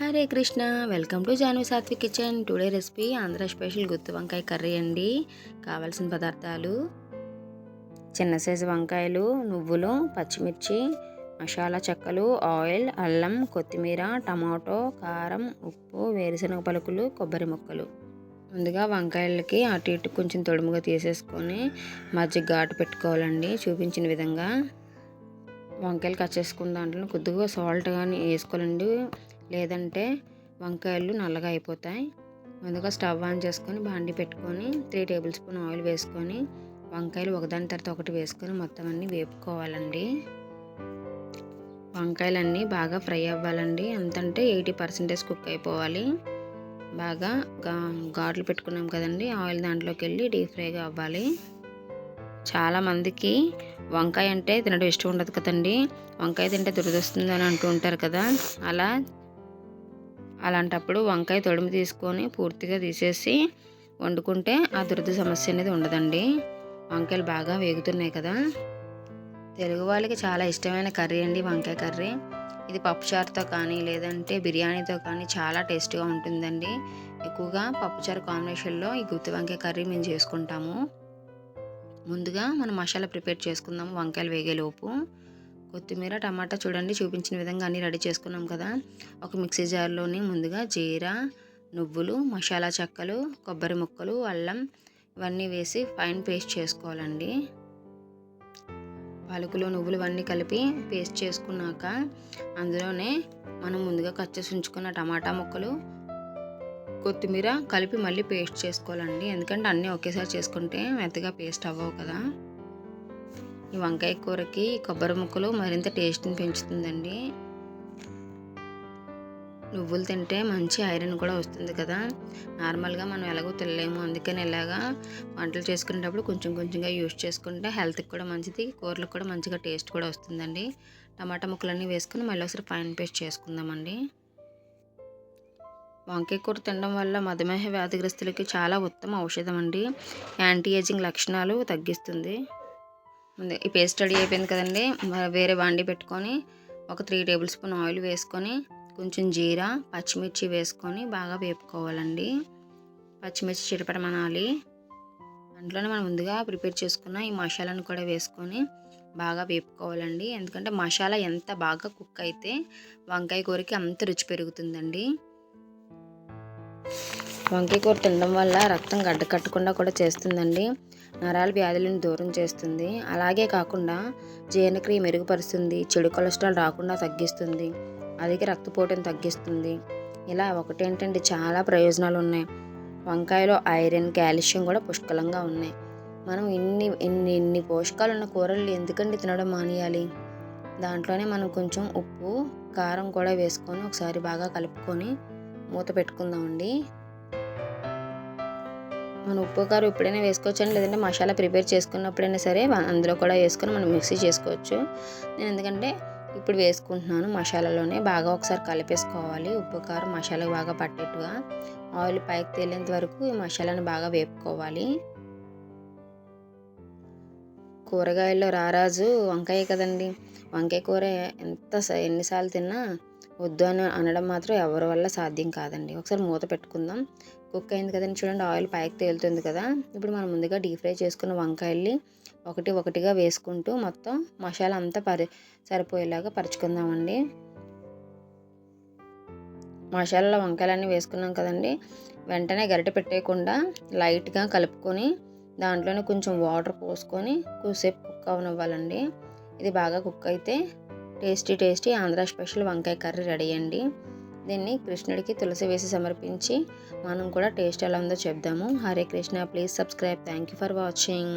Hare Krishna welcome to Janu Satvik kitchen. Today recipe Andhra special గుత్తి వంకాయ curry అండి. కావాల్సిన పదార్థాలు చిన్న సైజు వంకాయలు నువ్వులు పచ్చిమిర్చి మసాలా చెక్కలు ఆయిల్ అల్లం కొత్తిమీర టమాటో కారం ఉప్పు వేరుశనగ పలుకులు కొబ్బరి ముక్కలు. ముందుగా వంకాయలకి అటు ఇటు కొంచెం తొడుముగా తీసేసుకొని మజ్జిగ ఘాటు పెట్టుకోవాలండి చూపించిన విధంగా. వంకాయలు కట్ చేసుకున్న దాంట్లో కొద్దిగా సాల్ట్ కానీ వేసుకోవాలండి. లేదంటే వంకాయలు నల్లగా అయిపోతాయి. ముందుగా స్టవ్ ఆన్ చేసుకొని బాండి పెట్టుకొని త్రీ టేబుల్ స్పూన్ ఆయిల్ వేసుకొని వంకాయలు ఒకదాని తర్వాత ఒకటి వేసుకొని మొత్తం అన్నీ వేపుకోవాలండి. వంకాయలన్నీ బాగా ఫ్రై అవ్వాలండి. ఎంతంటే ఎయిటీ పర్సెంటేజ్ కుక్ అయిపోవాలి. బాగా గా ఘాట్లు పెట్టుకున్నాం కదండి. ఆయిల్ దాంట్లోకి వెళ్ళి డీప్ ఫ్రైగా అవ్వాలి. చాలామందికి వంకాయ అంటే తినడం ఇష్టం ఉండదు కదండి. వంకాయ తింటే దురదొస్తుంది అని అంటూ ఉంటారు కదా. అలా అలాంటప్పుడు వంకాయ తొడుము తీసుకొని పూర్తిగా తీసేసి వండుకుంటే ఆ దురద సమస్య అనేది ఉండదండి. వంకాయలు బాగా వేగుతున్నాయి కదా. తెలుగు వాళ్ళకి చాలా ఇష్టమైన కర్రీ అండి వంకాయ కర్రీ. ఇది పప్పుచారుతో కానీ లేదంటే బిర్యానీతో కానీ చాలా టేస్ట్గా ఉంటుందండి. ఎక్కువగా పప్పుచారు కాంబినేషన్లో ఈ గుత్తి వంకాయ కర్రీ మేము చేసుకుంటాము. ముందుగా మనం మసాలా ప్రిపేర్ చేసుకుందాము వంకాయలు వేగేలోపు కొత్తిమీర టమాటా చూడండి చూపించిన విధంగా అన్నీ రెడీ చేసుకున్నాం కదా. ఒక మిక్సీ జార్లోని ముందుగా జీరా నువ్వులు మసాలా చెక్కలు కొబ్బరి ముక్కలు అల్లం ఇవన్నీ వేసి ఫైన్ పేస్ట్ చేసుకోవాలండి. పలుకులు నువ్వులు ఇవన్నీ కలిపి పేస్ట్ చేసుకున్నాక అందులోనే మనం ముందుగా కట్ చేసి ఉంచుకున్న టమాటా ముక్కలు కొత్తిమీర కలిపి మళ్ళీ పేస్ట్ చేసుకోవాలండి. ఎందుకంటే అన్నీ ఒకేసారి చేసుకుంటే మెత్తగా పేస్ట్ అవ్వవు కదా. ఈ వంకాయ కూరకి కొబ్బరి ముక్కలు మరింత టేస్ట్ని పెంచుతుందండి. నువ్వులు తింటే మంచి ఐరన్ కూడా వస్తుంది కదా. నార్మల్గా మనం ఎలాగో తినలేము. అందుకని ఇలాగా వంటలు చేసుకునేటప్పుడు కొంచెం కొంచెంగా యూస్ చేసుకుంటే హెల్త్కి కూడా మంచిది కూరలకు కూడా మంచిగా టేస్ట్ కూడా వస్తుందండి. టమాటా ముక్కలన్నీ వేసుకుని మళ్ళీ ఒకసారి ఫైన్ పేస్ట్ చేసుకుందామండి. వంకాయ కూర తినడం వల్ల మధుమేహ వ్యాధిగ్రస్తులకి చాలా ఉత్తమ ఔషధం అండి యాంటీ ఏజింగ్ లక్షణాలు తగ్గిస్తుంది. ఈ పేస్ట్ రెడీ అయిపోయింది కదండి. వేరే బాండి పెట్టుకొని ఒక త్రీ టేబుల్ స్పూన్ ఆయిల్ వేసుకొని కొంచెం జీరా పచ్చిమిర్చి వేసుకొని బాగా వేపుకోవాలండి. పచ్చిమిర్చి చిరపడమనాలి దాంట్లోనే మనం ముందుగా ప్రిపేర్ చేసుకున్న ఈ మసాలాను కూడా వేసుకొని బాగా వేపుకోవాలండి. ఎందుకంటే మసాలా ఎంత బాగా కుక్ అయితే వంకాయ కూరకి అంత రుచి పెరుగుతుందండి. వంకాయ కూర తినడం వల్ల రక్తం గడ్డ కట్టకుండా కూడా చేస్తుందండి. నరాల వ్యాధులను దూరం చేస్తుంది. అలాగే కాకుండా జీర్ణక్రియ మెరుగుపరుస్తుంది. చెడు కొలెస్ట్రాల్ రాకుండా తగ్గిస్తుంది. అధిక రక్తపోటును తగ్గిస్తుంది. ఇలా ఒకటేంటంటే చాలా ప్రయోజనాలు ఉన్నాయి. వంకాయలో ఐరన్ కాల్షియం కూడా పుష్కలంగా ఉన్నాయి. మనం ఇన్ని ఇన్ని ఇన్ని పోషకాలు ఉన్న కూరలు ఎందుకండి తినడం మానేయాలి? దాంట్లోనే మనం కొంచెం ఉప్పు కారం కూడా వేసుకొని ఒకసారి బాగా కలుపుకొని మూత పెట్టుకుందామండి. మన ఉప్పు కారం ఎప్పుడైనా వేసుకోవచ్చు లేదంటే మసాలా ప్రిపేర్ చేసుకున్నప్పుడైనా సరే అందులో కూడా వేసుకొని మనం మిక్సీ చేసుకోవచ్చు. నేను ఎందుకంటే ఇప్పుడు వేసుకుంటున్నాను మసాలాలోనే. బాగా ఒకసారి కలిపేసుకోవాలి. ఉప్పు కారం మసాలా బాగా పట్టేట్టుగా. ఆయిల్ పైకి తేలేంత వరకు ఈ మసాలాను బాగా వేపుకోవాలి. కూరగాయల్లో రారాజు వంకాయ కదండి. వంకాయ కూర ఎంత ఎన్నిసార్లు తిన్నా వద్దు అని అనడం మాత్రం ఎవరి వల్ల సాధ్యం కాదండి. ఒకసారి మూత పెట్టుకుందాం. కుక్ అయింది కదండి చూడండి ఆయిల్ పైకి తేలుతుంది కదా. ఇప్పుడు మనం ముందుగా డీప్ ఫ్రై చేసుకున్న వంకాయల్ని ఒకటి ఒకటిగా వేసుకుంటూ మొత్తం మసాలా అంతా పరి సరిపోయేలాగా పరుచుకుందామండి. మసాలాలో వంకాయలన్నీ వేసుకున్నాం కదండి. వెంటనే గరిటె పెట్టేయకుండా లైట్గా కలుపుకొని దాంట్లోనే కొంచెం వాటర్ పోసుకొని కొద్దిసేపు కుక్ అవనివ్వాలండి. ఇది బాగా కుక్ అయితే టేస్టీ టేస్టీ ఆంధ్ర స్పెషల్ వంకాయ కర్రీ రెడీ అండి. దీన్ని కృష్ణుడికి తులసి వేసి సమర్పించి మనం కూడా టేస్ట్ ఎలా ఉందో చెప్దాము. Hare Krishna please subscribe thank you for watching